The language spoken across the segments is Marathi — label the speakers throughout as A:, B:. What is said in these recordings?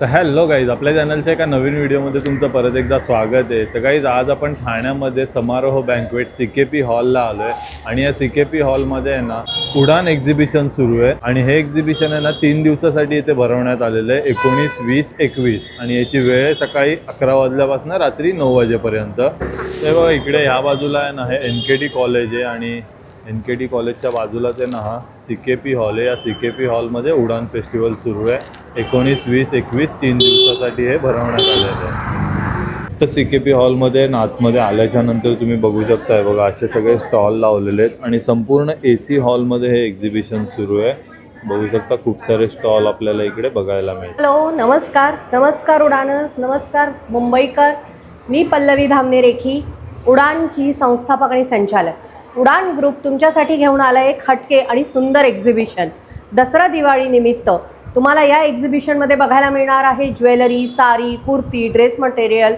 A: तर हॅलो गाईज आपल्या चॅनलच्या एका नवीन व्हिडिओमध्ये तुमचं परत एकदा स्वागत आहे. तर गाईज आज आपण ठाण्यामध्ये समारोह बँकवेट सी के पी हॉलला आलो आहे आणि या सी के पी हॉलमध्ये आहे ना उडान एक्झिबिशन सुरू आहे. आणि हे एक्झिबिशन आहे ना तीन दिवसासाठी इथे भरवण्यात आलेलं आहे. एकोणीस वीस एकवीस. आणि याची वेळ आहे सकाळी अकरा वाजल्यापासून रात्री नऊ वाजेपर्यंत. ते बघा इकडे ह्या बाजूला आहे ना हे एन के टी कॉलेज आहे. आणि एन के टी कॉलेजच्या बाजूलाच आहे ना हा सी के पी हॉल आहे. या सी के पी हॉलमध्ये उडान फेस्टिवल सुरू आहे. एकोणीस वीस एकवीस तीन दिवसासाठी हे भरवण्यात आलेलं आहे. तर सी के पी हॉलमध्ये आतमध्ये आल्याच्यानंतर तुम्ही बघू शकताय बघा असे सगळे स्टॉल लावलेले आहेत. आणि संपूर्ण ए सी हॉलमध्ये हे एक्झिबिशन सुरू आहे. बघू शकता खूप सारे स्टॉल आपल्याला इकडे बघायला मिळतात.
B: हॅलो नमस्कार. नमस्कार उडानस नमस्कार मुंबईकर. मी पल्लवी धामने रेखी उडानची संस्थापक आणि संचालक. उडान ग्रुप तुमच्यासाठी घेऊन आला एक हटके आणि सुंदर एक्झिबिशन दसरा दिवाळी निमित्त तुम्हाला या एक्झिबिशनमध्ये बघायला मिळणार आहे jewellery sari kurti dress material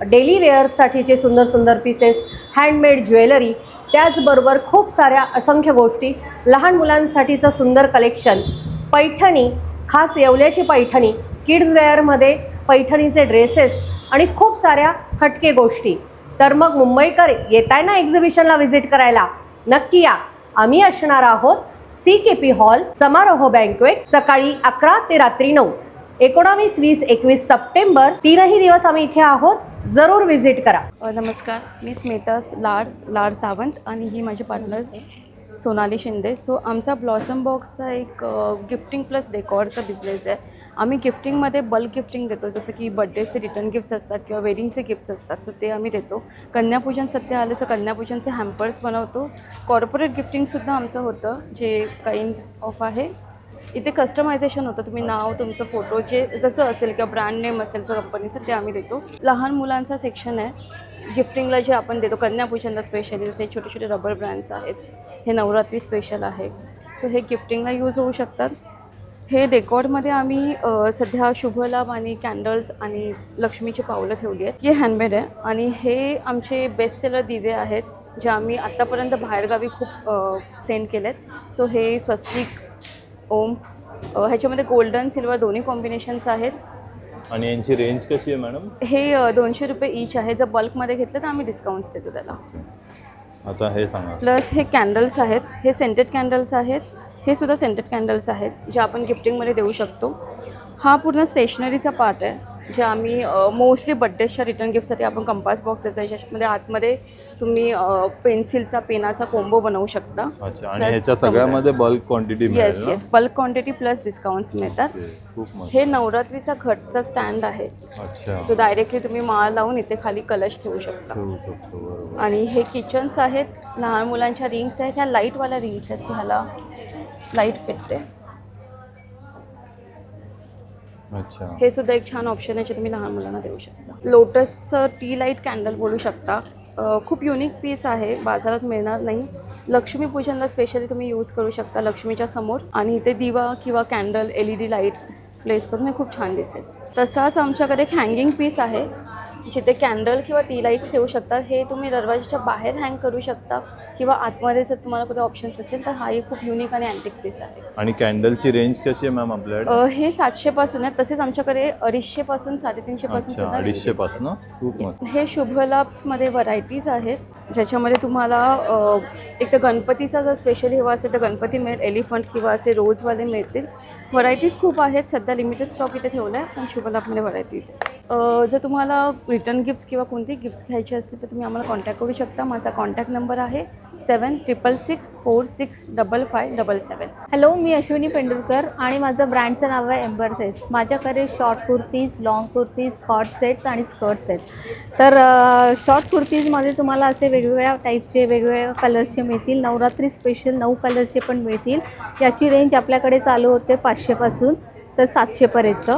B: daily वेअर्ससाठीचे सुंदर सुंदर पीसेस हँडमेड ज्वेलरी. त्याचबरोबर खूप साऱ्या असंख्य गोष्टी. लहान मुलांसाठीचं सुंदर कलेक्शन पैठणी खास येवल्याची पैठणी. किड्स वेअरमध्ये पैठणीचे ड्रेसेस आणि खूप साऱ्या हटके गोष्टी. तर मग मुंबईकर येताय ना एक्झिबिशनला व्हिजिट करायला? नक्की या. आम्ही असणार आहोत सी के पी हॉल समारोह बँकवेट सकाळी अकरा ते रात्री नऊ. एकोणावीस वीस एकवीस सप्टेंबर तीनही दिवस आम्ही इथे आहोत. जरूर व्हिजिट करा.
C: नमस्कार. मी स्मिता लाड लाड सावंत आणि ही माझी पार्टनर सोनाली शिंदे. सो आमचा ब्लॉसम बॉक्सचा एक गिफ्टिंग प्लस डेकॉरचा बिझनेस आहे. आम्ही गिफ्टिंगमध्ये बल्क गिफ्टिंग देतो. जसं की बड्डेचे रिटर्न गिफ्ट्स असतात किंवा वेडिंगचे गिफ्ट्स असतात. सो ते आम्ही देतो. कन्यापूजन सध्या आलं सो कन्यापूजनचे हॅम्पर्स बनवतो. कॉर्पोरेट गिफ्टिंगसुद्धा आमचं होतं जे काइंड ऑफ आहे. इथे कस्टमायझेशन होतं. तुम्ही नाव तुमचं फोटो जे जसं असेल किंवा ब्रँड नेम असेल सर कंपनीचं ते आम्ही देतो. लहान मुलांचा सेक्शन आहे. गिफ्टिंगला जे आपण देतो कन्यापूजनला स्पेशली जसे छोटे छोटे रबर ब्रँड्स आहेत. हे नवरात्री स्पेशल आहे. सो हे गिफ्टिंगला यूज होऊ शकतात. हे डेकॉर्डमध्ये आम्ही सध्या शुभलाभ आणि कॅन्डल्स आणि लक्ष्मीची पावलं ठेवली आहेत. हे हँडमेड आहे. आणि हे आमचे बेस्ट सेलर दिवे आहेत जे आम्ही आत्तापर्यंत बाहेरगावी खूप सेंड केलेत. सो हे स्वस्तिक ओम. ह्याच्यामध्ये गोल्डन सिल्वर दोन्ही कॉम्बिनेशन्स आहेत.
A: आणि यांची रेंज कशी आहे मॅडम
C: हे दोनशे रुपये ईच आहे. जर बल्कमध्ये घेतलं तर आम्ही डिस्काउंट्स देतो त्याला.
A: आता हे सांगा.
C: प्लस हे कॅन्डल्स आहेत. हे सेंटेड कॅन्डल्स आहेत. हे सुद्धा सेंटेड कॅन्डल्स आहेत जे आपण गिफ्टिंगमध्ये देऊ शकतो. हा पूर्ण स्टेशनरीचा पार्ट आहे. जे आम्ही मोस्टली बड्डेच्या रिटर्न गिफ्टसाठी आपण कंपास बॉक्स देतो. ज्याच्यामध्ये आतमध्ये तुम्ही पेन्सिलचा पेनाचा कोंबो बनवू शकता.
A: अच्छा आणि
C: Plus
A: ह्याच्या सगळ्यामध्ये. Bulk quantity
C: yes yes bulk quantity plus discounts मिळतात. हे नवरात्रीचा घटचा स्टँड आहे.
A: अच्छा.
C: जो डायरेक्टली तुम्ही माळ लावून इथे खाली कलश ठेवू शकता. आणि हे किचन्स आहेत लहान मुलांच्या रिंग्स आहेत ह्या लाईटवाल्या रिंग्स आहेत ह्याला लाइट पेटते
A: अच्छा.
C: हे सुद्धा एक छान ऑप्शन आहे जे तुम्ही लहान मुलांना देऊ शकता. लोटसचं टी लाइट कॅन्डल बोलू शकता. खूप युनिक पीस आहे. बाजारात मिळणार नाही. लक्ष्मीपूजनला स्पेशली तुम्ही यूज करू शकता लक्ष्मीच्या समोर. आणि इथे दिवा किंवा candle L E D light place करून हे खूप छान दिसेल. तसाच आमच्याकडे एक हँगिंग पीस आहे. जिथे कॅन्डल किंवा टी लाईट्स ठेवू शकता हे तुम्ही दरवाजाच्या बाहेर हँग करू शकता किंवा आतमध्ये जर तुम्हाला कुठे ऑप्शन्स असेल तर हाही खूप युनिक आणि अँटिक पीस आहे.
A: आणि कॅन्डलची रेंज कशी आहे मॅम आपल्याकडे
C: अ, हे सातशेपासून आहे तसेच आमच्याकडे अडीचशेपासून साडेतीनशेपासून
A: अच्छा
C: सुद्धा
A: अडीचशे
C: ranges
A: पासून खूप. मस्त.
C: हे व्हरायटीज आहेत. ज्याच्यामध्ये तुम्हाला एक तर गणपतीचा जर स्पेशली हवा असेल तर गणपती मिळेल एलिफंट किंवा असे रोजवाले मिळतील. व्हरायटीज खूप आहेत सध्या लिमिटेड स्टॉक इथे ठेवला आहे पण शुभलाभमध्ये व्हरायटीज जर तुम्हाला रिटर्न गिफ्ट्स किंवा कोणती गिफ्ट्स घ्यायची असतील तर तुम्ही आम्हाला कॉन्टॅक्ट करू शकता. माझा कॉन्टॅक्ट नंबर आहे seven triple six four six double five double seven
D: hello मी अश्विनी पेंडुरकर आणि माझं ब्रँडचं नाव आहे एम्बरसेस माझ्याकडे short kurtis long kurtis coat sets आणि स्कर्ट्स आहेत. तर शॉर्ट कुर्तीजमध्ये तुम्हाला असे वेगवेगळ्या टाईपचे वेगवेगळ्या कलर्सचे मिळतील. नवरात्री स्पेशल नऊ कलरचे पण मिळतील. याची रेंज आपल्याकडे चालू होते पाचशेपासून तर सातशेपर्यंत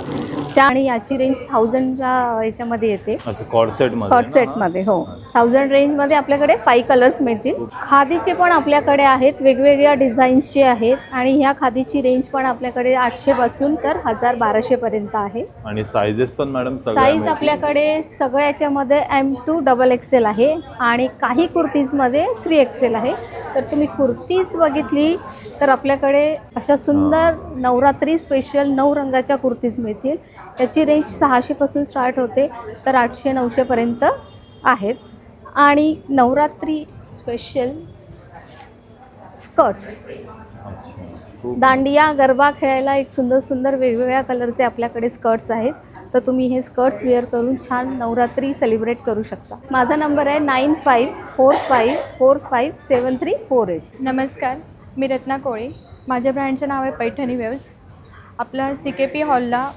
D: त्या आणि याची रेंज थाउजंडच्या याच्यामध्ये येते.
A: अच्छा कॉर्ड सेटमध्ये
D: कॉट
A: ना?
D: सेटमध्ये हो. थाउजंड रेंजमध्ये आपल्याकडे फाईव्ह कलर्स मिळतील. खादीचे पण आपल्याकडे आहेत वेगवेगळ्या डिझाईन्सचे आहेत आणि ह्या खादीची रेंज पण आपल्याकडे आठशेपासून तर हजार बाराशेपर्यंत आहे.
A: आणि सायझेस पण मॅडम
D: साईज आपल्याकडे सगळ्या याच्यामध्ये एम टू डबल एक्सेल आहे आणि काही कुर्तीजमध्ये थ्री एक्सेल आहे. तर तुम्ही कुर्तीज बघितली तर आपल्याकडे अशा सुंदर नवरात्री स्पेशल नऊ रंगाच्या कुर्तीज मिळतील.
E: याची रेंज सहाशेपासून स्टार्ट होते तर आठशे नऊशेपर्यंत आहेत. आणि नवरात्री स्पेशल स्कर्ट्स दांडिया गरबा खेळायला एक सुंदर सुंदर वेगवेगळ्या कलरचे आपल्याकडे स्कर्ट्स आहेत. तर तुम्ही हे स्कर्ट्स वेअर करून छान नवरात्री सेलिब्रेट करू शकता. माझा नंबर आहे nine five four five four five seven three four eight
F: नमस्कार. मी रत्ना कोळी. माझ्या ब्रँडचं नाव आहे पैठणी वेव्स. आपलं सी के पी हॉलला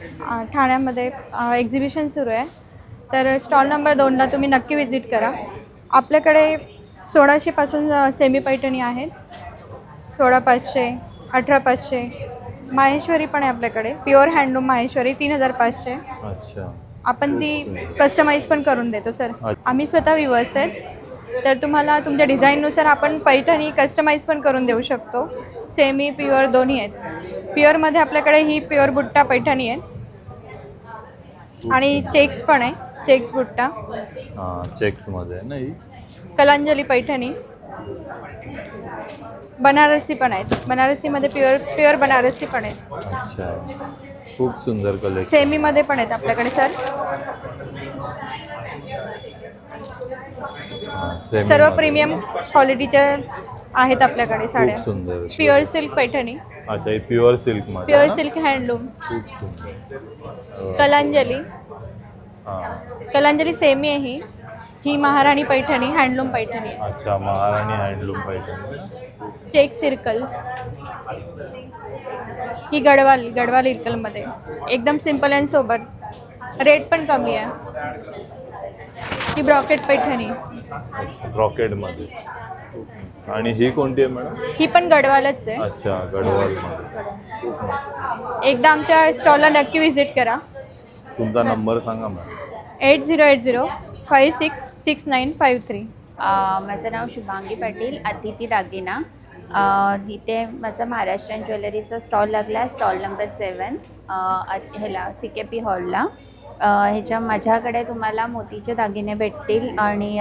F: ठाण्यामध्ये एक्झिबिशन सुरू आहे. तर स्टॉल नंबर दोनला तुम्ही नक्की विजिट करा. आपल्याकडे सोळाशेपासून सेमी पैठणी आहेत. सोळा पाचशे अठरा पाचशे. माहेश्वरी पण आहे आपल्याकडे. प्युअर हँडलूम माहेश्वरी तीन हजार पाचशे.
A: अच्छा.
F: आपण ती कस्टमाइज पण करून देतो सर. आम्ही स्वतः विवर्स आहेत. तर तुम्हाला तुमच्या डिझाईननुसार आपण पैठणी कस्टमाइज पण करून देऊ शकतो. सेमी प्युअर दोन्ही आहेत. प्युअरमध्ये आपल्याकडे ही प्युअर बुट्टा पैठणी आहे. आणि चेक्स पण आहे. चेक्स बुट्टा.
A: चेक्समध्ये ना ही
F: कलांजली पैठणी. बनारसी पण आहेत. बनारसीमध्ये प्युअर प्युअर बनारसी पण आहेत.
A: अच्छा. खूप सुंदर कलेक्शन
F: सेमीमध्ये पण आहेत आपल्याकडे सर सर्व प्रीमियम क्वालिटीच्या आहेत आपल्याकडे साड्या.
A: सुंदर
F: प्युअर सिल्क पैठणी.
A: अच्छा ही प्युअर सिल्कमध्ये
F: प्युअर? सिल्क हँडलूम
A: खूप सुंदर.
F: कलांजली.
A: हां.
F: कलांजली सेमी आहे ही. ही महाराणी पैठणी हँडलूम पैठणी आहे.
A: अच्छा महाराणी हँडलूम पाहिजे
F: चेक सर्कल ही गडवाल गडवाल इरकलमध्ये एकदम सिंपल अँड सोबत रेट पण कमी आहे. ही ब्रॉकेट पैठणी.
A: रॉकेटमध्ये. आणि ही कोणती आहे मॅडम?
F: ही पण गडवालच आहे.
A: अच्छा गडवालमध्ये
F: एकदा आमच्या स्टॉलला नक्की व्हिजिट करा.
A: तुमचा नंबर सांगा madam.
F: Eight zero eight zero five six six nine five three.
G: अ, माझं नाव शुभांगी पाटील अतिथी दागिना. इथे माझा महाराष्ट्रीयन ज्वेलरीचा स्टॉल लागला आहे स्टॉल नंबर सेवन ह्याला सी के पी हॉलला. ह्याच्या माझ्याकडे तुम्हाला मोतीचे दागिने भेटतील आणि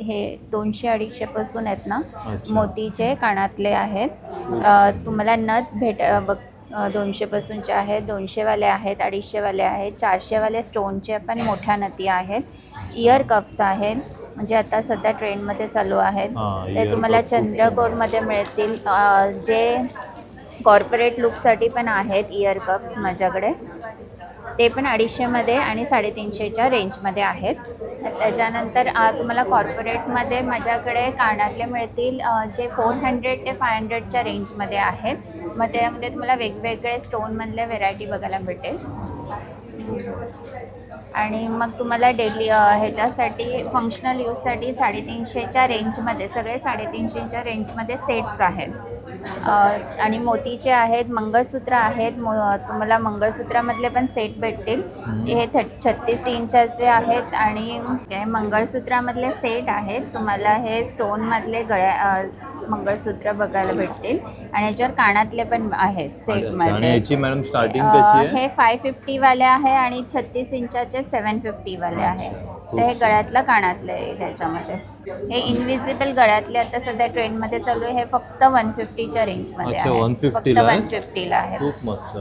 G: हे दोनशे अडीचशेपासून आहेत ना. मोतीचे कानातले आहेत. तुम्हाला नथ भेट बघ दोनशेपासूनचे आहेत दोनशेवाले आहेत अडीचशेवाले आहेत चारशेवाले स्टोनचे पण मोठ्या नती आहेत. इयर कप्स आहेत म्हणजे आता सध्या ट्रेंडमध्ये चालू आहेत. ते तुम्हाला चंद्रकोरमध्ये मिळतील. जे कॉर्पोरेट लुकसाठी पण आहेत इयर कप्स माझ्याकडे. ते पण अडीचशेमध्ये आणि साडेतीनशेच्या रेंजमध्ये आहेत. त्याच्यानंतर तुम्हाला कॉर्पोरेटमध्ये माझ्याकडे कानातले मिळतील जे फोर हंड्रेड ते फाय हंड्रेडच्या रेंजमध्ये आहेत. मग त्यामध्ये तुम्हाला वेगवेगळे स्टोनमधल्या व्हेरायटी बघायला भेटेल आणि मग तुम्हाला डेली ह्याच्यासाठी फंक्शनल यूजसाठी साडेतीनशेच्या रेंजमध्ये सगळे साडेतीनशेच्या रेंजमध्ये सेट्स आहेत. आणि मोतीचे आहेत मंगळसूत्र आहेत मो तुम्हाला मंगळसूत्रामधले पण सेट भेटतील. हे थ छत्तीस इंचाचे आहेत आणि मंगळसूत्रामधले सेट आहेत. तुम्हाला हे स्टोनमधले गळ्या मंगळसूत्र बघायला भेटतील. आणि याच्यावर कानातले पण आहेत सेटमध्ये
A: याची मॅडम स्टार्टिंग कशी आहे?
G: हे फाय फिफ्टीवाले आहे आणि छत्तीस इंचाचे सेवन फिफ्टीवाले आहे.
A: खूप
G: तर हे. गळ्यातलं कानातलं आहे ह्याच्यामध्ये. हे इनविजिबल गळ्यातले आता सध्या ट्रेंडमध्ये चालू आहे. हे फक्त वन फिफ्टीच्या रेंजमध्ये
A: अच्छा,
G: आहे.
A: 150
G: फक्त
A: ला आहे?
G: वन फिफ्टीला आहे.
A: खूप मस्त.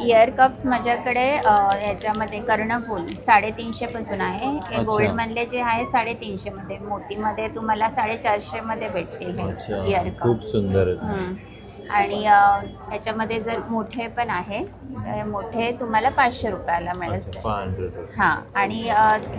G: इयर कप्स माझ्याकडे अ, ह्याच्यामध्ये कर्णफूल साडेतीनशेपासून आहे. हे
A: अच्छा.
G: गोल्डमधले जे आहे साडेतीनशेमध्ये मोतीमध्ये तुम्हाला साडेचारशेमध्ये भेटतील
A: अच्छा.
G: हे इयर
A: खूप
G: कप्स
A: सुंदर आहे.
G: हम्म. आणि अ, ह्याच्यामध्ये जर मोठे पण आहे मोठे तुम्हाला पाचशे रुपयाला मिळेल हां. आणि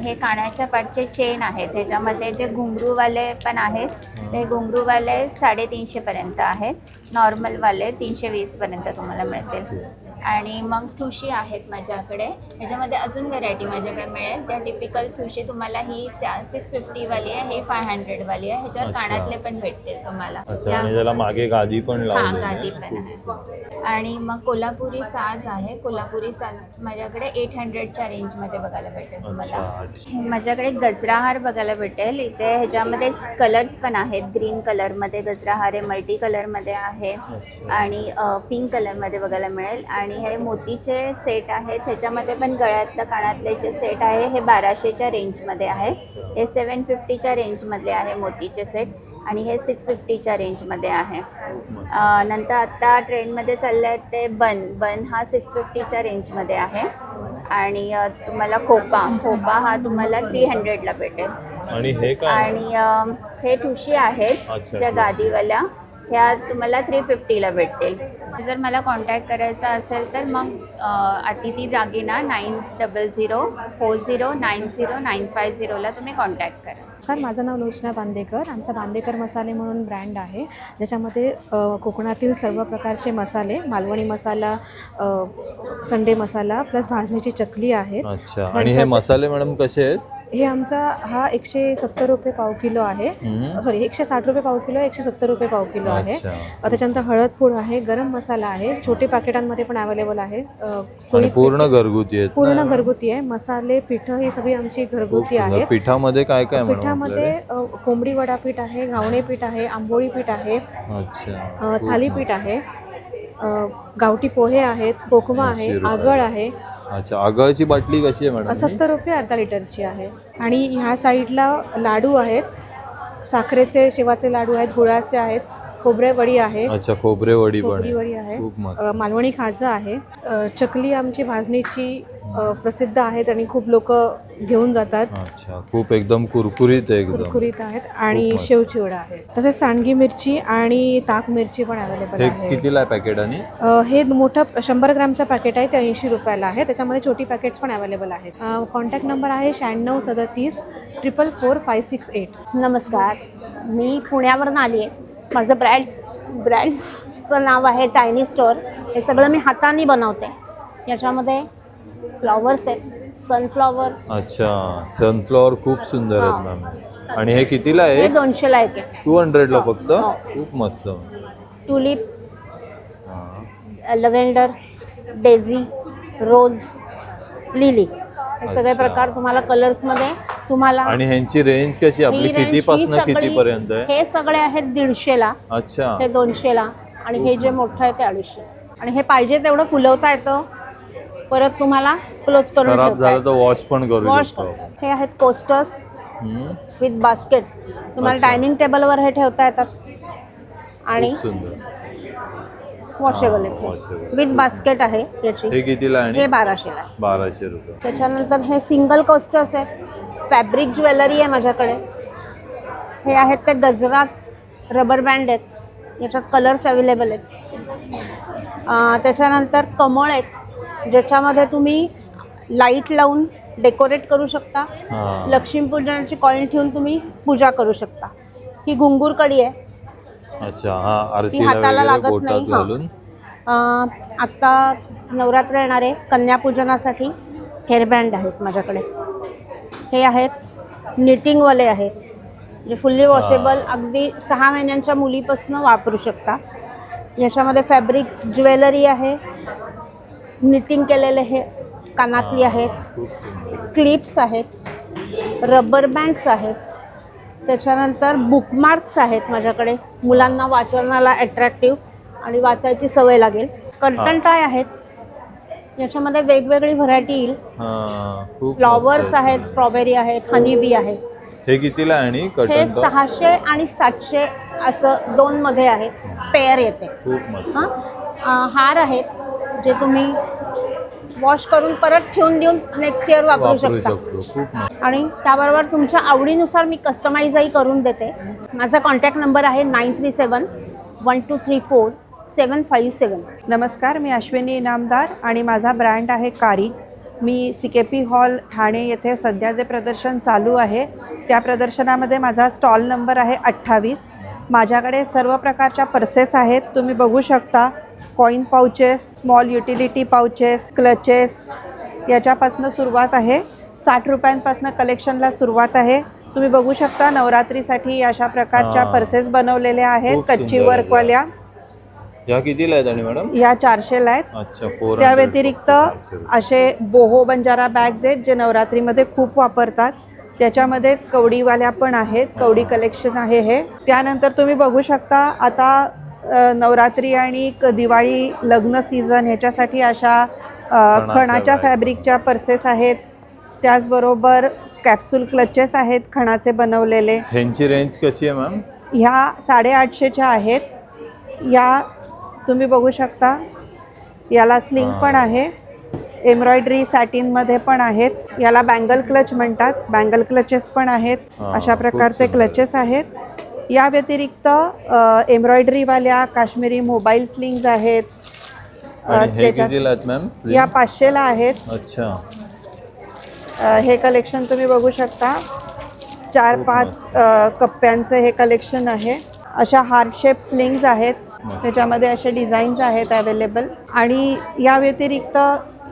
G: हे कानाच्या पाठचे चेन आहेत त्याच्यामध्ये जे घुंगरूवाले पण आहेत ते घुंगरूवाले साडेतीनशेपर्यंत आहेत. नॉर्मलवाले तीनशे वीसपर्यंत तुम्हाला मिळतील. आणि मग ठुशी आहेत माझ्याकडे. ह्याच्यामध्ये अजून व्हेरायटी माझ्याकडे मिळेल. त्या टिपिकल ठुशी तुम्हाला ही सिक्स फिफ्टीवाली आहे हे फाय हंड्रेडवाली आहे. ह्याच्यावर
A: अच्छा.
G: कानातले पण भेटतील तुम्हाला.
A: अच्छा आणि त्याला मागे गादी पण
G: हा गादी पण आहे. आणि मग कोल्हापुरी साज आहे. कोल्हापुरी साज माझ्याकडे एट हंड्रेडच्या रेंजमध्ये बघायला भेटेल तुम्हाला.
A: अच्छा
G: माझ्याकडे गजराहार बघायला भेटेल. इथे ह्याच्यामध्ये कलर्स पण आहेत. ग्रीन कलरमध्ये गजराहार आहे मल्टी कलरमध्ये आहे.
A: अच्छा.
G: आणि पिंक कलरमध्ये बघायला मिळेल. आणि हे मोतीचे सेट आहेत ह्याच्यामध्ये पण गळ्यातलं कानातले जे सेट आहे हे बाराशेच्या रेंजमध्ये आहे. हे सेवन फिफ्टीच्या रेंजमधले आहे मोतीचे सेट आणि हे सिक्स फिफ्टीच्या रेंजमध्ये आहे. नंतर आत्ता ट्रेंडमध्ये चाललं आहे ते बन बन हा सिक्स फिफ्टीच्या रेंजमध्ये आहे. आणि तुम्हाला खोपा खोपा हा तुम्हाला थ्री हंड्रेडला भेटेल.
A: आणि हे
G: हे ठुशी आहेत ज्या. गादीवाल्या ह्या तुम्हाला थ्री फिफ्टीला भेटतील. जर मला कॉन्टॅक्ट करायचा असेल तर मग अतिथी दागिना nine double zero four zero nine zero nine five झिरोला तुम्ही कॉन्टॅक्ट करा.
H: सर माझं नाव लोचना बांदेकर. आमचा बांदेकर मसाले म्हणून ब्रँड आहे. ज्याच्यामध्ये कोकणातील सर्व प्रकारचे मसाले मालवणी मसाला संडे मसाला प्लस भाजणीची चकली आहेत.
A: अच्छा. आणि हे मसाले मॅडम कसे आहेत?
H: हे आमचा हा एकशे सत्तर रुपये पाव किलो आहे. सॉरी एकशे साठ रुपये पाव किलो एकशे सत्तर रुपये पाव किलो आहे. त्याच्यानंतर हळद पूड आहे गरम मसाला आहे छोटे पाकिटांमध्ये पण अवेलेबल आहे.
A: पूर्ण घरगुती
H: पूर्ण? घरगुती आहे. मसाले पिठं ही सगळी आमची घरगुती. आहेत.
A: पिठामध्ये काय काय
H: पिठामध्ये कोंबडी वडा पीठ आहे घावणे पीठ आहे आंबोळी पीठ आहे थालीपीठ आहे. गावठी पोहे आहेत कोकमा आहे. आगळ आहे
A: अच्छा आगळची बाटली कशी आहे मॅडम?
H: सत्तर रुपये अर्धा लिटरची आहे आणि ह्या साईडला लाडू आहेत साखरेचे शेवाचे लाडू आहेत गुळाचे आहेत खोबरे वडी आहे.
A: अच्छा खोबरे वडी पण आहे.
H: आहे.
A: खूप मस्त.
H: अ, मालवणी खाजा आहे. अ, चकली आमची भाजणीची अ, प्रसिद्ध आहेत आणि खूप लोक घेऊन जातात.
A: अच्छा खूप एकदम कुरकुरीत आहे एकदम.
H: कुरकुरीत आहेत आणि
A: मस्त.
H: शेवचिवडा आहे. तसेच सांडगी मिरची आणि ताक मिरची पण अवेलेबल
A: हे
H: आहे.
A: कितीला आहे पॅकेट आणि?
H: अ, हे मोठं शंभर ग्रामचं पॅकेट आहे ते ऐंशी रुपयाला आहे. त्याच्यामध्ये छोटी पॅकेट्स पण अवेलेबल आहेत. कॉन्टॅक्ट नंबर आहे शहाण्णव सदतीस triple four five six eight
I: नमस्कार. मी पुण्यावरून आली आहे माझं ब्रँड ब्रँड्सचं नाव आहे टायनी स्टोअर हे सगळं मी हाताने बनवते. याच्यामध्ये फ्लॉवर्स आहेत. सनफ्लॉवर
A: अच्छा. सनफ्लॉवर खूप सुंदर आहेत मॅम आणि हे कितीला
I: हे
A: आहे
I: दोनशेला एक आहे.
A: टू हंड्रेडला
I: हो,
A: फक्त?
I: हो.
A: खूप मस्त.
I: ट्युलिप
A: हा.
I: लव्हेंडर डेझी रोज लिली हे सगळे
A: अच्छा.
I: प्रकार तुम्हाला कलर्समध्ये तुम्हाला
A: आणि ह्यांची रेंज कशी? आपली
I: ही range,
A: किती
I: ही
A: पासून
I: सगळी-
A: किती पर्यंत आहे?
I: हे सगळे आहेत दीडशेला.
A: अच्छा.
I: हे दोनशेला. आणि हे जे मोठं आहे ते अडीचशे. आणि हे पाहिजे तेवढं फुलवता येतं. परत तुम्हाला क्लोज करून
A: खराब
I: ठेवता
A: झालं. तर वॉश पण करू
I: वॉश
A: शकतो.
I: हे आहेत कोस्टर्स
A: हम्म.
I: विथ बास्केट तुम्हाला
A: अच्छा.
I: डायनिंग टेबलवर हे ठेवता येतात. आणि
A: खूप सुंदर.
I: वॉशेबल
A: हा,
I: आहेत
A: washable.
I: विथ बास्केट आहे याची.
A: हे कितीला आहे
I: हे
A: आणि
I: बाराशेला आहे.
A: बाराशे रुपये.
I: त्याच्यानंतर हे सिंगल कोस्टर्स आहे फॅब्रिक ज्वेलरी आहे माझ्याकडे. हे आहेत ते गजरात रबर बँड आहेत. याच्यात कलर्स अवेलेबल आहेत. त्याच्यानंतर कमळ आहेत. ज्याच्यामध्ये तुम्ही लाइट लावून डेकोरेट करू शकता. लक्ष्मीपूजनाची कॉईन ठेवून तुम्ही पूजा करू शकता. ही घुंगूर कडी आहे.
A: अच्छा हा
I: ती हाताला लागत नाही. आत्ता नवरात्र येणार आहे. कन्यापूजनासाठी हेअरबँड आहेत माझ्याकडे. हे आहेत निटिंगवाले आहेत. जे फुल्ली वॉशेबल अगदी सहा महिन्यांच्या मुलीपासून वापरू शकता. याच्यामध्ये फॅब्रिक ज्वेलरी आहे. निटिंग केलेले हे कानातली आहेत. क्लिप्स आहेत. रबर बँड्स आहेत. त्याच्यानंतर बुकमार्क्स आहेत माझ्याकडे. मुलांना वाचनाला अट्रॅक्टिव्ह आणि वाचायची सवय लागेल. कर्टन टाय आहेत. याच्यामध्ये वेगवेगळी व्हरायटी येईल.
A: हा खूप
I: फ्लॉवर्स
A: मस्त
I: आहेत स्ट्रॉबेरी आहेत हनी बी आहे
A: हे कितीला आहे आणि
I: हे
A: टॉप?
I: सहाशे आणि सातशे असं दोनमध्ये आहे. पेअर येते.
A: खूप मस्त.
I: हां? अं, हार आहेत जे तुम्ही वॉश करून परत ठेवून देऊन नेक्स्ट इयर वापरू
A: वापरू
I: शकता.
A: शकतो. खूप मस्त.
I: आणि त्याबरोबर तुमच्या आवडीनुसार मी कस्टमाइजही करून देते. माझा कॉन्टॅक्ट नंबर आहे nine three seven one two three four seven five seven.
J: नमस्कार मी अश्विनी इनामदार आणि माझा ब्रँड आहे कारी. मी C K P hall Thane येथे सध्या जे प्रदर्शन चालू आहे त्या प्रदर्शनामध्ये माझा स्टॉल नंबर आहे अठ्ठावीस. माझ्याकडे सर्व प्रकारच्या पर्सेस आहेत तुम्ही बघू शकता. Coin pouches small utility pouches clutches याच्यापासून सुरुवात आहे. साठ रुपयांपासून कलेक्शनला सुरुवात आहे. तुम्ही बघू शकता नवरात्रीसाठी अशा प्रकारच्या. पर्सेस बनवलेल्या आहेत कच्ची. वर्कवाल्या.
A: ह्या कितीला आहेत आणि मॅडम?
J: या चारशेला आहेत.
A: अच्छा फोर
J: त्या व्यतिरिक्त असे बोहो बंजारा बॅग्स आहेत जे नवरात्रीमध्ये खूप वापरतात. त्याच्यामध्येच कवडीवाल्या पण आहेत कवडी कलेक्शन आहे हे. त्यानंतर तुम्ही बघू शकता आता नवरात्री आणि दिवाळी लग्न सीझन ह्याच्यासाठी अशा खणाच्या. फॅब्रिकच्या पर्सेस आहेत. त्याचबरोबर कॅप्सूल क्लचेस आहेत खणाचे बनवलेले.
A: ह्यांची रेंज कशी आहे मॅम
J: ह्या साडेआठशेच्या आहेत. या तुम्ही बघू शकता. याला स्लिंग. पण आहे. एम्ब्रॉयडरी सॅटिनमध्ये पण आहेत. याला बँगल क्लच म्हणतात. बँगल क्लचेस पण आहेत. अशा प्रकारचे. क्लचेस आहेत. या व्यतिरिक्त एम्ब्रॉयडरीवाल्या काश्मीरी मोबाईल स्लिंग्ज आहेत. त्याच्यात- या पाचशेला आहेत.
A: अच्छा.
J: हे कलेक्शन तुम्ही बघू शकता. चार पाच कप्प्यांचं हे कलेक्शन आहे. अशा हार्ट शेप स्लिंग्ज आहेत. त्याच्यामध्ये असे डिझाईन्स आहेत अवेलेबल. आणि या व्यतिरिक्त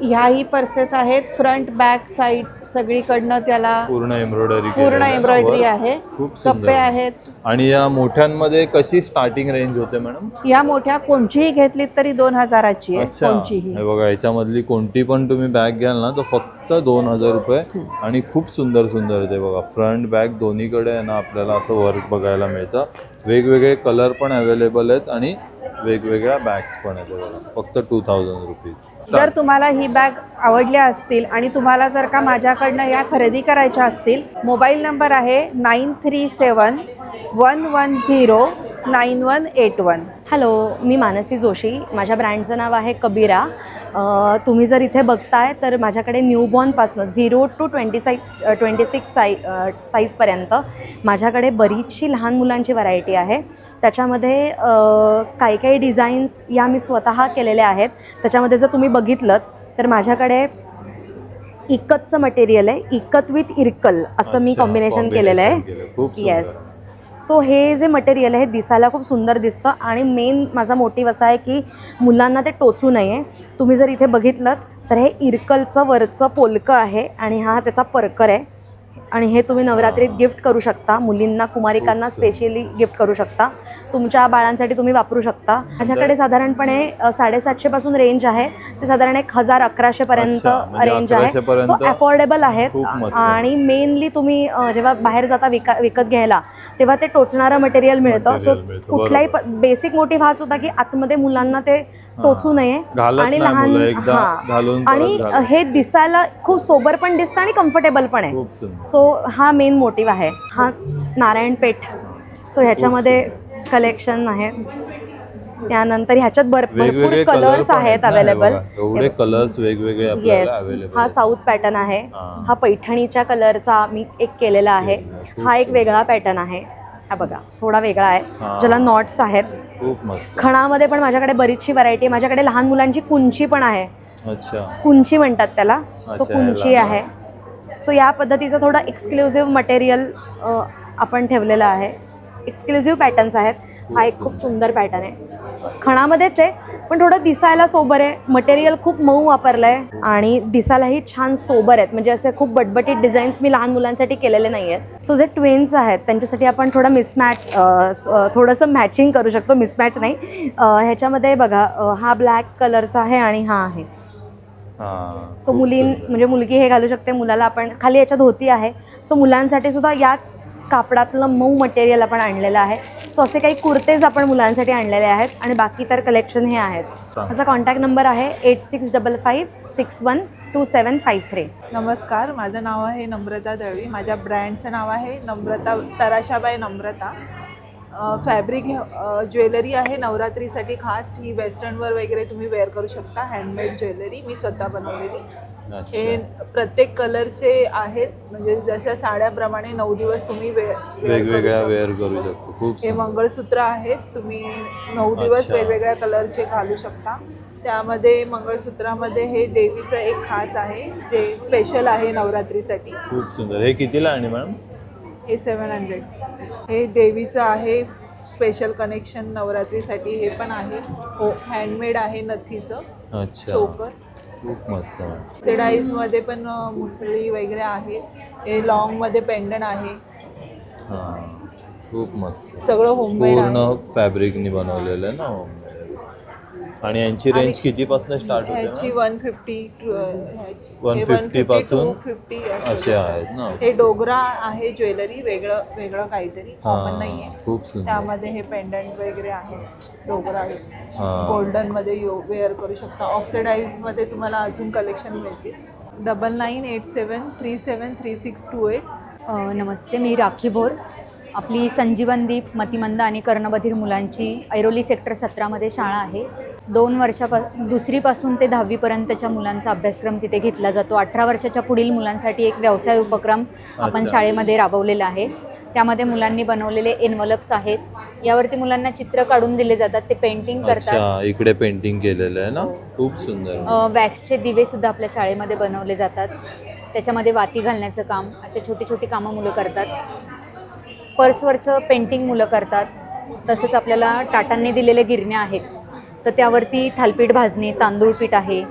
J: ह्याही पर्सेस आहेत फ्रंट बॅक साईड सगळीकडनं त्याला
A: पूर्ण एम्ब्रॉयडरी
J: पूर्ण एम्ब्रॉयडरी आहे.
A: खूप
J: कप्पे
A: सुंदर.
J: आहेत.
A: आणि या मोठ्यांमध्ये कशी स्टार्टिंग रेंज होते मॅडम
J: या मोठ्या कोणचीही घेतलीत तरी दोन हजाराची आहे कोणचीही.
A: हे बघा याच्यामधली कोणती पण तुम्ही बॅग घ्याल ना तर फक्त दोन हजार रुपये. आणि खूप सुंदर सुंदर आहे ते बघा. फ्रंट बॅक दोन्हीकडे आहे ना आपल्याला असं वर्क बघायला मिळतं. वेगवेगळे कलर पण अवेलेबल आहेत आणि वेगवेगळ्या बॅग्स पण आहेत फक्त टू थाउजंड रुपीज
J: जर तुम्हाला ही बॅग आवडल्या असतील आणि तुम्हाला जर का माझ्याकडनं या खरेदी करायच्या असतील मोबाईल नंबर आहे nine three seven one one zero nine one eight one
K: hello मी मानसी जोशी. माझ्या ब्रँडचं नाव आहे कबीरा. तुम्ही जर इथे बघताय तर माझ्याकडे न्यूबॉर्नपासनं zero two twenty size twenty six Sai साईजपर्यंत माझ्याकडे बरीचशी लहान मुलांची व्हरायटी आहे. त्याच्यामध्ये काही काही डिझाईन्स या मी स्वतः केलेल्या आहेत. त्याच्यामध्ये जर तुम्ही बघितलं तर माझ्याकडे इकतचं मटेरियल आहे. इकत विथ इरकल असं मी कॉम्बिनेशन केलेलं. आहे. येस सो हे जे मटेरियल आहे हे दिसायला खूप सुंदर दिसतं आणि मेन माझा मोटिव्ह असा आहे की मुलांना ते टोचू नये. तुम्ही जर इथे बघितलं तर हे इरकलचं वरचं पोलकं आहे आणि हा त्याचा परकर आहे. आणि हे तुम्ही नवरात्रीत गिफ्ट करू शकता. मुलींना कुमारिकांना. स्पेशली गिफ्ट करू शकता. तुमच्या बाळांसाठी तुम्ही वापरू शकता. माझ्याकडे साधारणपणे साडेसातशेपासून रेंज आहे. ते साधारण एक हजार अकराशेपर्यंत
A: अच्छा, म्हणजे
K: रेंज आहे.
A: 1100 पर्यंत
K: सो अफोर्डेबल आहेत. आणि मेनली तुम्ही जेव्हा बाहेर जाता विका विकत घ्यायला तेव्हा ते टोचणारं मटेरियल मिळतं. सो कुठलाही बेसिक मोटिव्ह हाच होता की आतमध्ये मुलांना ते टोचू नये. हां.
A: घालून परत
K: आणि. हे दिसायला खूप सोबर पण दिसतं आणि कम्फर्टेबल पण आहे. सो हा मेन मोटिव्ह आहे. हा नारायणपेठ सो ह्याच्यामध्ये कलेक्शन आहे. त्यानंतर ह्याच्यात भरपूर
A: कलर
K: कलर्स आहेत अवेलेबल
A: एवढे कलर्स वेगवेगळे
K: येस हा साऊथ पॅटर्न आहे.
A: हां.
K: पैठणीच्या कलरचा मी एक केलेला आहे. हा एक. वेगळा पॅटर्न आहे. हा बघा थोडा वेगळा आहे. ज्याला नॉट्स आहेत. खणामध्ये पण माझ्याकडे बरीचशी व्हरायटी आहे. माझ्याकडे लहान मुलांची कुंची पण आहे.
A: अच्छा.
K: कुंची म्हणतात त्याला. सो कुंची. आहे. सो या पद्धतीचं थोडं एक्सक्लुझिव्ह मटेरियल आपण ठेवलेलं आहे. एक्सक्लुझिव्ह पॅटर्न्स आहेत. हा एक खूप सुंदर. पॅटर्न आहे. खणामध्येच आहे पण थोडं दिसायला सोबर आहे. मटेरियल खूप मऊ वापरलं आहे आणि दिसायलाही छान सोबर आहेत. म्हणजे असे खूप बटबटीत डिझाईन्स मी लहान मुलांसाठी केलेले नाही आहेत सो जे ट्विन्स आहेत त्यांच्यासाठी आपण थोडं मिसमॅच थोडंसं मॅचिंग करू शकतो. मिसमॅच नाही. ह्याच्यामध्ये बघा हा ब्लॅक कलरचा आहे आणि हा आहे.
A: हा
K: सो मुलीं. म्हणजे मुलगी हे घालू शकते. मुलाला आपण खाली याच्या धोती आहे. सो मुलांसाठी सुद्धा याच कापडातलं मऊ मटेरियल आपण आणलेलं आहे. सो असे काही कुर्तेज आपण मुलांसाठी आणलेले आहेत आणि बाकी तर कलेक्शन हे आहेत. माझा कॉन्टॅक्ट नंबर आहे eight six double five six one two seven five three
L: नमस्कार माझं नाव आहे नम्रता दळवी. माझ्या ब्रँडचं नाव आहे नम्रता तराशाबाई नम्रता. फॅब्रिक ज्वेलरी आहे नवरात्रीसाठी खास. ही वेस्टर्नवर वगैरे तुम्ही वेअर करू शकता. हँडमेड ज्वेलरी मी स्वतः बनवलेली. हे प्रत्येक कलरचे आहेत म्हणजे जशा साड्याप्रमाणे नऊ दिवस तुम्ही
A: वेगवेगळ्या. वेअर करू शकतो. खूप
L: हे. मंगळसूत्र आहेत तुम्ही नऊ दिवस. वेगवेगळ्या कलरचे घालू शकता. त्यामध्ये मंगळसूत्रामध्ये हे देवीचं एक खास आहे जे स्पेशल आहे नवरात्रीसाठी.
A: खूप सुंदर. हे कितीला आणि मॅडम
L: हे सेवन हंड्रेड हे देवीचं आहे स्पेशल कनेक्शन नवरात्रीसाठी हे पण आहे. हो हँडमेड आहे नथीचं.
A: अच्छा.
L: चोकर.
A: खूप मस्त.
L: सेडाईजमध्ये पण अ, मुसळी वगैरे आहे. हे लॉंगमध्ये पेंडन आहे.
A: हा खूप मस्त.
L: सगळं होममेड
A: पूर्ण फॅब्रिकनी बनवलेलं आहे ना. आणि यांची रेंज कितीपासून स्टार्ट
L: ह्याची
A: होते
L: वन फिफ्टी
A: 150 पासून
L: फिफ्टी
A: असे आहेत ना?
L: हे डोगरा आहे ज्वेलरी वेगळं वेगळं काहीतरी. कॉमन
A: हा
L: नाही आहे
A: खूप सुंदर.
L: त्यामध्ये हे पेंडंट वगैरे आहे. डोगरा
A: हा.
L: गोल्डनमध्ये वेअर करू शकता. ऑक्सिडाईजमध्ये तुम्हाला अजून कलेक्शन मिळतील. Double nine eight seven three seven three six two eight
M: अ, नमस्ते मी राखी भोर आपली संजीवन दीप मतिमंद आणि कर्णबधीर मुलांची ऐरोली सेक्टर सतरामध्ये शाळा आहे. दोन वर्षापासून दुसरीपासून ते दहावीपर्यंतच्या मुलांचा अभ्यासक्रम तिथे घेतला जातो. अठरा वर्षाच्या पुढील मुलांसाठी एक व्यवसाय उपक्रम आपण. शाळेमध्ये राबवलेला आहे. त्यामध्ये मुलांनी बनवलेले एनवलप्स आहेत. यावरती मुलांना चित्र काढून दिले जातात. ते पेंटिंग करतात.
A: इकडे पेंटिंग केलेलं आहे ना? खूप सुंदर.
M: वॅक्सचे दिवे सुद्धा आपल्या शाळेमध्ये बनवले जातात. त्याच्यामध्ये वाती घालण्याचं काम असे छोटी छोटी कामं मुलं करतात. पर्सवरचं पेंटिंग मुलं करतात. तसंच आपल्याला टाटांनी दिलेल्या गिरण्या आहेत. तर त्यावरती थालपीठ भाजणी तांदूळ पीठ आहे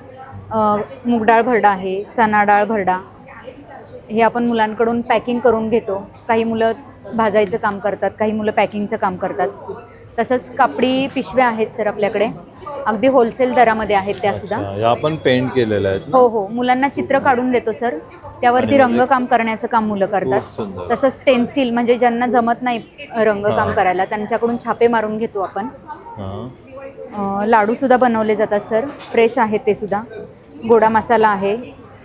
M: मूगडाळ भरडा आहे चणा डाळ भरडा. हे आपण मुलांकडून पॅकिंग करून घेतो. काही मुलं भाजायचं काम करतात काही मुलं पॅकिंगचं काम करतात. तसंच कापडी पिशव्या आहेत सर आपल्याकडे. अगदी होलसेल दरामध्ये आहेत त्यासुद्धा
A: अच्छा या पण पेंट केलेल्या आहेत
M: हो हो. मुलांना चित्र काढून देतो सर. त्यावरती
A: आणि म्हणजे
M: रंगकाम करण्याचं काम मुलं करतात. तसंच पेन्सिल म्हणजे ज्यांना जमत नाही रंगकाम. करायला त्यांच्याकडून छापे मारून घेतो आपण. लाडूसुद्धा बनवले जातात सर. फ्रेश आहेत ते सुद्धा. गोडा मसाला आहे.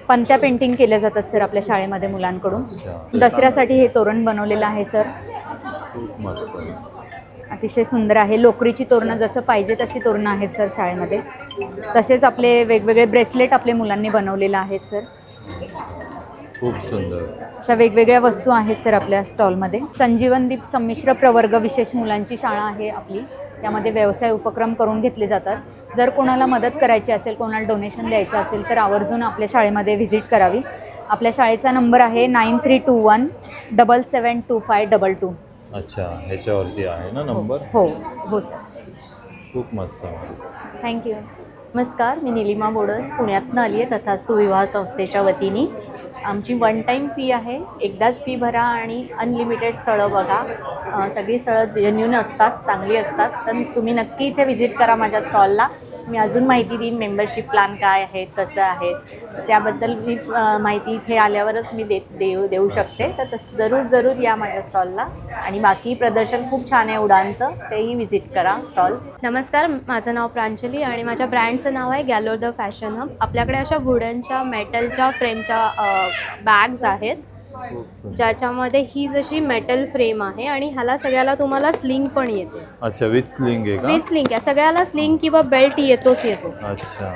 M: पंत्या पेंटिंग केल्या जातात सर आपल्या शाळेमध्ये मुलांकडून. दसऱ्यासाठी हे तोरण बनवलेलं आहे सर. अतिशय सुंदर आहे. लोकरीची तोरणं जसं पाहिजे तशी तोरणं आहेत सर शाळेमध्ये. तसेच आपले वेगवेगळे ब्रेसलेट आपल्या मुलांनी बनवलेलं आहे सर.
A: खूप सुंदर.
M: अशा वेगवेगळ्या वस्तू आहेत सर आपल्या स्टॉलमध्ये. संजीवनदीप संमिश्र प्रवर्ग विशेष मुलांची शाळा आहे आपली. त्यामध्ये व्यवसाय उपक्रम करून घेतले जातात. जर कोणाला मदत करायची असेल कोणाला डोनेशन द्यायचं असेल तर आवर्जून आपल्या शाळेमध्ये व्हिजिट करावी. आपल्या शाळेचा नंबर आहे nine three two one double seven two five double two
A: अच्छा ह्याच्यावरती आहे ना नंबर
M: हो हो सर
A: खूप मस्त.
M: थँक्यू
K: नमस्कार मी निलिमा बोडस पुण्यातनं आली आहे तथास्तू विवाह संस्थेच्या वतीने. आमची वन टाईम फी आहे एकदाच फी भरा आणि अनलिमिटेड स्थळं बघा. सगळी स्थळं जेन्युन असतात चांगली असतात. तर तुम्ही नक्की इथे व्हिजिट करा माझ्या स्टॉलला मी अजून माहिती देईन मेंबरशिप प्लॅन काय आहेत कसं आहे. त्याबद्दल मी माहिती इथे आल्यावरच मी दे देऊ देऊ शकते. तर तस जरूर जरूर या माझ्या स्टॉलला आणि बाकी प्रदर्शन खूप छान आहे उडानचं. तेही व्हिजिट करा स्टॉल्स
D: नमस्कार माझं नाव प्रांजली आणि माझ्या ब्रँडचं नाव आहे गॅलोर द फॅशन हब आपल्याकडे अशा वुडनच्या मेटलच्या फ्रेमच्या बॅग्स आहेत. ज्याच्यामध्ये ही जशी मेटल फ्रेम आहे आणि ह्याला सगळ्याला तुम्हाला स्लिंग पण येते.
A: अच्छा विथ स्लिंग आहे का?
D: विथ स्लिंग आहे सगळ्याला स्लिंग किंवा बेल्ट येतोच येतो.
A: अच्छा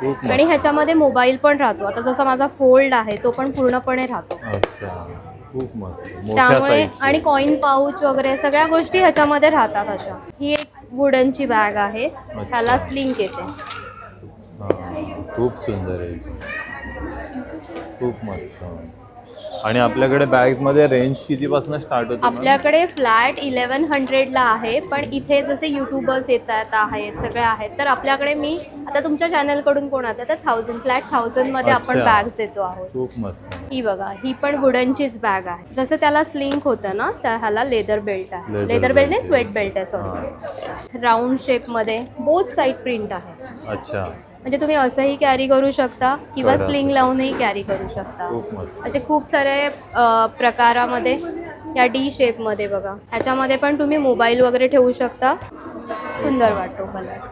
A: खूप
D: आणि
A: मस्त.
D: ह्याच्यामध्ये मोबाईल पण राहतो. आता जसा माझा फोल्ड आहे तो पण पूर्णपणे राहतो.
A: अच्छा खूप मस्त. मोठ्या
D: त्यामुळे आणि कॉईन पाऊच वगैरे सगळ्या गोष्टी ह्याच्यामध्ये राहतात अशा. ही एक वुडनची बॅग आहे. ह्याला स्लिंग येते.
A: खूप सुंदर आहे. खूप मस्त. आणि आपल्याकडे बॅग्समध्ये रेंज कितीपासून स्टार्ट होते?
D: आपल्याकडे फ्लॅट इलेवन हंड्रेडला आहे पण इथे जसे युट्यूबर्स येतात आहेत सगळे आहेत तर आपल्याकडे मी आता तुमच्या चॅनलकडून कोण आता तर थाउजंड फ्लॅट थाउजंडमध्ये आपण
A: अच्छा.
D: बॅग्स देतो आहोत.
A: खूप मस्त.
D: ही बघा ही पण वुडनचीच बॅग आहे. जसं त्याला स्लिंक होतं ना त्या ह्याला लेदर बेल्ट आहे लेदर बेल्ट नाही. स्वेट बेल्ट आहे सॉरी राऊंड शेपमध्ये बोथ साईड प्रिंट आहे.
A: अच्छा.
D: म्हणजे तुम्ही असंही कॅरी करू शकता किंवा. स्लिंग लावूनही कॅरी करू शकता.
A: खूप मस्त.
D: असे खूप सारे अ, प्रकारामध्ये या डी शेपमध्ये बघा. ह्याच्यामध्ये पण तुम्ही मोबाईल वगैरे ठेवू शकता. सुंदर वाटतो कलर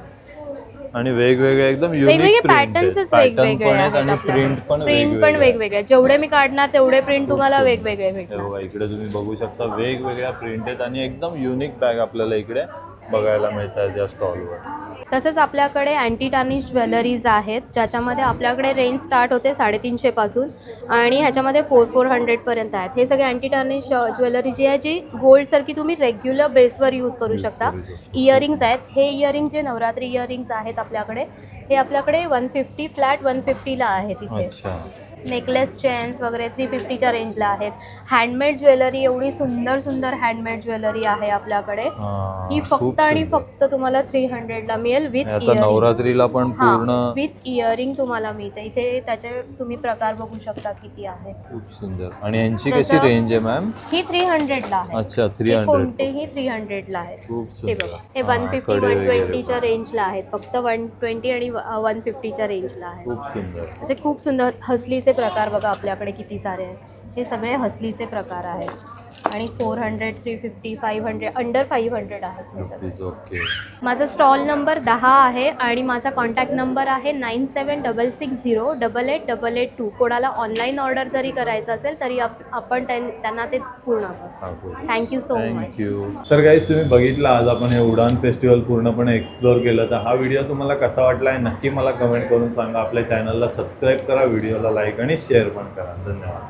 A: आणि वेगवेगळे एकदम
D: वेगवेगळे
A: युनिक
D: पॅटर्न्सच
A: पॅटर्न
D: वेगवेगळे
A: पण आहेत
D: आहेत
A: आणि प्रिंट पण
D: प्रिंट पण वेगवेगळे जेवढे मी काढणार तेवढे प्रिंट तुम्हाला वेगवेगळे
A: हे
D: भेटणार.
A: बघा इकडे तुम्ही बघू शकता वेगवेगळ्या प्रिंट आहेत आणि एकदम युनिक बॅग आपल्याला इकडे बघायला मिळतात या स्टॉलवर
D: तसंच आपल्याकडे अँटी टार्निश ज्वेलरीज आहेत ज्याच्यामध्ये आपल्याकडे रेंज स्टार्ट होते साडेतीनशेपासून आणि ह्याच्यामध्ये फोर फोर हंड्रेडपर्यंत आहेत. हे सगळे अँटी टार्निश ज्वेलरी जी आहे जी गोल्डसारखी तुम्ही रेग्युलर बेसवर यूज करू शकता. इयरिंग्स आहेत. हे इयरिंग जे नवरात्री इयरिंग्स आहेत आपल्याकडे हे आपल्याकडे वन फिफ्टी फ्लॅट वन फिफ्टीला आहेत इथे.
A: अच्छा.
D: नेकलेस चेन्स वगैरे थ्री फिफ्टीच्या रेंजला आहेत. हँडमेड ज्वेलरी एवढी सुंदर सुंदर हँडमेड ज्वेलरी आहे आपल्याकडे.
A: हा,
D: फक्त आणि. फक्त तुम्हाला थ्री हंड्रेडला मिळेल विथ
A: नवरात्रीला पण पूर्ण
D: विथ इयरिंग तुम्हाला मिळते. इथे त्याचे तुम्ही प्रकार बघू शकता किती आहेत
A: खूप सुंदर. आणि यांची कशी रेंज आहे मॅम
D: ही थ्री हंड्रेडला आहे.
A: अच्छा थ्री हंड्रेड
D: कोणतेही थ्री हंड्रेडला
A: खूप
D: हे बघा हे वन फिफ्टी वन ट्वेंटीच्या. रेंजला आहेत. फक्त वन ट्वेंटी आणि वन फिफ्टीच्या रेंजला आहेत.
A: खूप सुंदर.
D: असे खूप सुंदर हसलीचे प्रकार बघा आपल्याकडे किती सारे आहेत. हे सगळे हसलीचे प्रकार आहेत. आणि four hundred three fifty five hundred under five hundred आहेत
A: ओके.
D: माझा स्टॉल नंबर दहा आहे आणि माझा कॉन्टॅक्ट नंबर आहे nine seven double six zero double eight double eight two. कोणाला ऑनलाईन ऑर्डर जरी करायचं असेल तरी आप आपण त्यां- त्यांना ते पूर्ण करू. थँक्यू सो मच
A: तर गाईज तुम्ही बघितलं आज आपण हे उडान फेस्टिवल पूर्णपणे एक्सप्लोर केलं. तर हा व्हिडिओ तुम्हाला कसा वाटला आहे नक्की मला कमेंट करून सांगा. आपल्या चॅनलला सबस्क्राईब करा व्हिडिओला लाईक आणि शेअर पण करा. धन्यवाद.